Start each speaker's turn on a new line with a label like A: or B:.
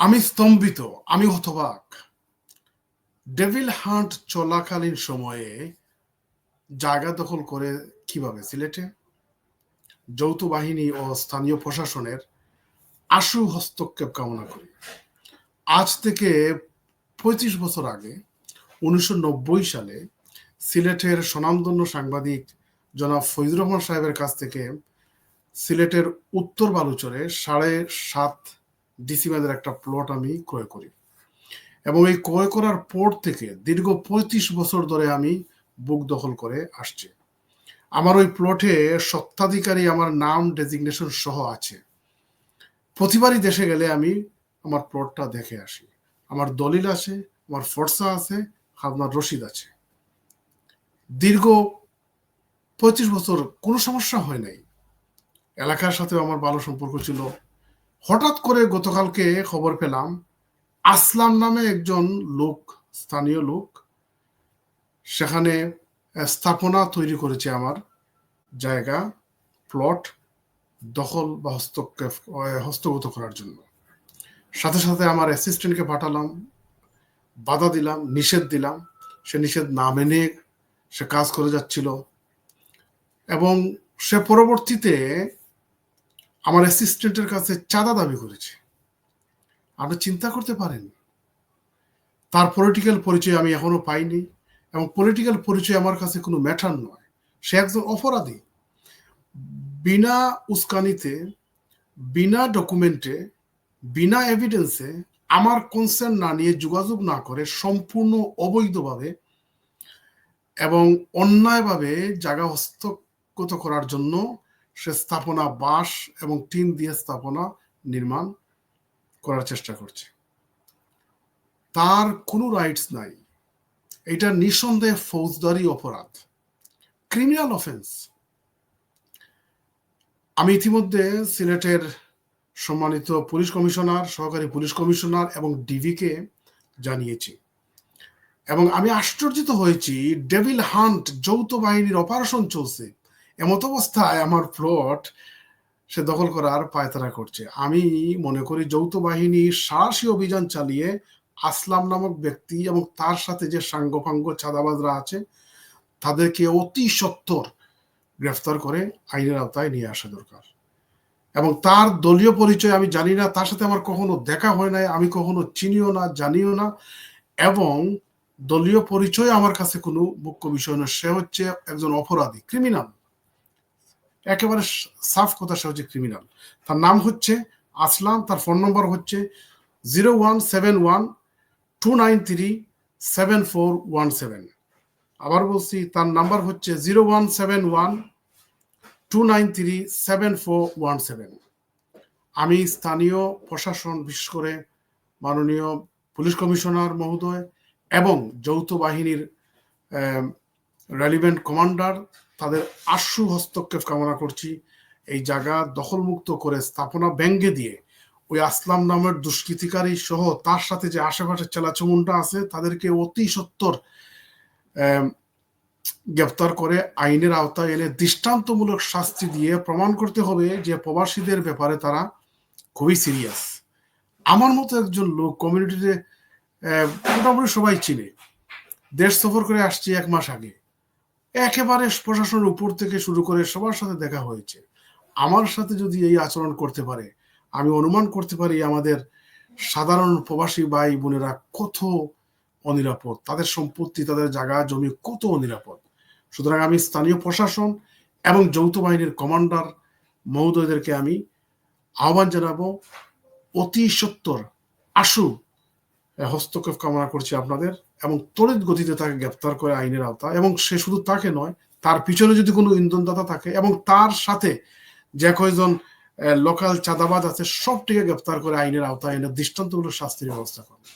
A: আমি স্তম্ভিত, আমি হতবাক। ডেভিল হান্ট চলাকালীন সময়ে জায়গা দখল করে কীভাবে? সিলেটে? যৌথ বাহিনী ও স্থানীয় প্রশাসনের আশু হস্তক্ষেপ কামনা করি। আজ থেকে পঁয়ত্রিশ বছর আগে, উনিশশো নব্বই সালে সিলেটের স্বনামধন্য সাংবাদিক জনাব ফৈজুর রহমান সাহেবের কাছ থেকে সিলেটের উত্তর বালুচরে সাড়ে সাত ডিসিমেদের একটা প্লট আমি ক্রয় করি। এবং এই ক্রয় করার পর থেকে দীর্ঘ পঁয়ত্রিশ বছর ধরে আমি বুক দখল করে আসছি। আমার ওই প্লটে সত্ত্বাধিকারী আমার নাম ডেজিগনেশন সহ আছে। প্রতিবারই দেশে গেলে আমি আমার প্লটটা দেখে আসি। আমার দলিল আছে, আমার ফর্সা আছে আপনার রশিদ আছে। দীর্ঘ পঁয়ত্রিশ বছর কোনো সমস্যা হয় নাই। এলাকার সাথে আমার ভালো সম্পর্ক ছিল। হঠাৎ করে গতকালকে খবর পেলাম, আসলাম নামে একজন লোক, স্থানীয় লোক, সেখানে স্থাপনা তৈরি করেছে আমার জায়গা, প্লট দখল বা হস্তক্ষেপ হস্তগত করার জন্য। সাথে সাথে আমার অ্যাসিস্ট্যান্টকে পাঠালাম, বাধা দিলাম, নিষেধ দিলাম। সে নিষেধ না মেনে সে কাজ করে যাচ্ছিল এবং সে পরবর্তীতে আমার অ্যাসিস্ট্যান্টের কাছে চাঁদা দাবি করেছে। আপনি চিন্তা করতে পারেন। তার পলিটিক্যাল পরিচয় আমি এখনও পাইনি এবং পলিটিক্যাল পরিচয় আমার কাছে কোনো ম্যাটার নয়। সে একজন অপরাধী। বিনা উস্কানিতে, বিনা ডকুমেন্টে বিনা এভিডেন্সে আমার কনসার্ন না নিয়ে যোগাযোগ না করে সম্পূর্ণ অবৈধভাবে এবং অন্যায়ভাবে জায়গা হস্তগত করার জন্য সে স্থাপনা বাঁশ এবং টিন দিয়ে স্থাপনা নির্মাণ করার চেষ্টা করছে। তার কোনো রাইটস নাই। এটা নিঃসন্দেহে ফৌজদারি অপরাধ ক্রিমিনাল অফেন্স আমি ইতিমধ্যে সিলেটের সম্মানিত পুলিশ কমিশনার, সহকারী পুলিশ কমিশনার এবং ডিভিকে জানিয়েছি। এবং আমি আশ্চর্যিত হয়েছি, ডেভিল হান্ট যৌথ বাহিনীর অপারেশন চলছে। এমত অবস্থায় আমার প্লট সে দখল করার পায়তারা করছে। আমি মনে করি যৌথ বাহিনী সাহসী অভিযান চালিয়ে আসলাম নামক ব্যক্তি এবং তার সাথে যে সাঙ্গপাঙ্গ চাঁদাবাজরা আছে, তাদেরকে অতি সত্তর গ্রেফতার করে আইনের আওতায় নিয়ে আসা দরকার। এবং তার দলীয় পরিচয় আমি জানি না, তার সাথে আমার কখনো দেখা হয় নাই, আমি কখনো চিনিও না, জানিও না। এবং দলীয় পরিচয় আমার কাছে কোনো মুখ্য বিষয় নয়, সে হচ্ছে একজন অপরাধী ক্রিমিনাল একেবারে সাফ কথা সে হচ্ছে ক্রিমিনাল তার নাম হচ্ছে আসলাম, তার ফোন নম্বর হচ্ছে zero one seven one two nine three seven four one seven আবার বলছি, তার নাম্বার হচ্ছে zero one seven one two nine three seven four one seven আমি স্থানীয় প্রশাসন, বিশেষ করে মাননীয় পুলিশ কমিশনার মহোদয় এবং যৌথ বাহিনীর রেলিভেন্ট কমান্ডার তাদের আশু হস্তক্ষেপ কামনা করছি। এই জায়গা দখলমুক্ত করে স্থাপনা ব্যঙ্গে দিয়ে ওই আসলাম নামের দুষ্কৃতিকারী সহ তার সাথে যে আশেপাশের চেলাচমুন্ডা আছে, তাদেরকে অতি সত্তর গ্রেপ্তার করে আইনের আওতায় এনে দৃষ্টান্তমূলক শাস্তি দিয়ে প্রমাণ করতে হবে যে প্রবাসীদের ব্যাপারে তারা খুবই সিরিয়াস। আমার মতো একজন লোক কমিউনিটিতে মোটামুটি সবাই চিনে। দেশ সফর করে আসছি এক মাস আগে। একেবারে প্রশাসনের উপর থেকে শুরু করে সবার সাথে দেখা হয়েছে। আমার সাথে যদি এই আচরণ করতে পারে, আমি অনুমান করতে পারি আমাদের সাধারণ প্রবাসী ভাই বোনেরা কত অনিরাপদ, তাদের সম্পত্তি, তাদের জায়গা, জমি কত অনিরাপদ। সুতরাং আমি স্থানীয় প্রশাসন এবং যৌথ বাহিনীর কমান্ডার মহোদয়দেরকে আমি আহ্বান জানাব, অতি সত্তর আশু হস্তক্ষেপ কামনা করছি আপনাদের। এবং তড়িৎ গতিতে তাকে গ্রেপ্তার করে আইনের আওতা এবং সে শুধু তাকে নয়, তার পিছনে যদি কোনো ইন্ধনদাতা থাকে এবং তার সাথে যে কয়জন লোকাল চাঁদাবাজ আছে, সবটিকে গ্রেপ্তার করে আইনের আওতা এনে দৃষ্টান্তমূলক শাস্তির ব্যবস্থা করবে।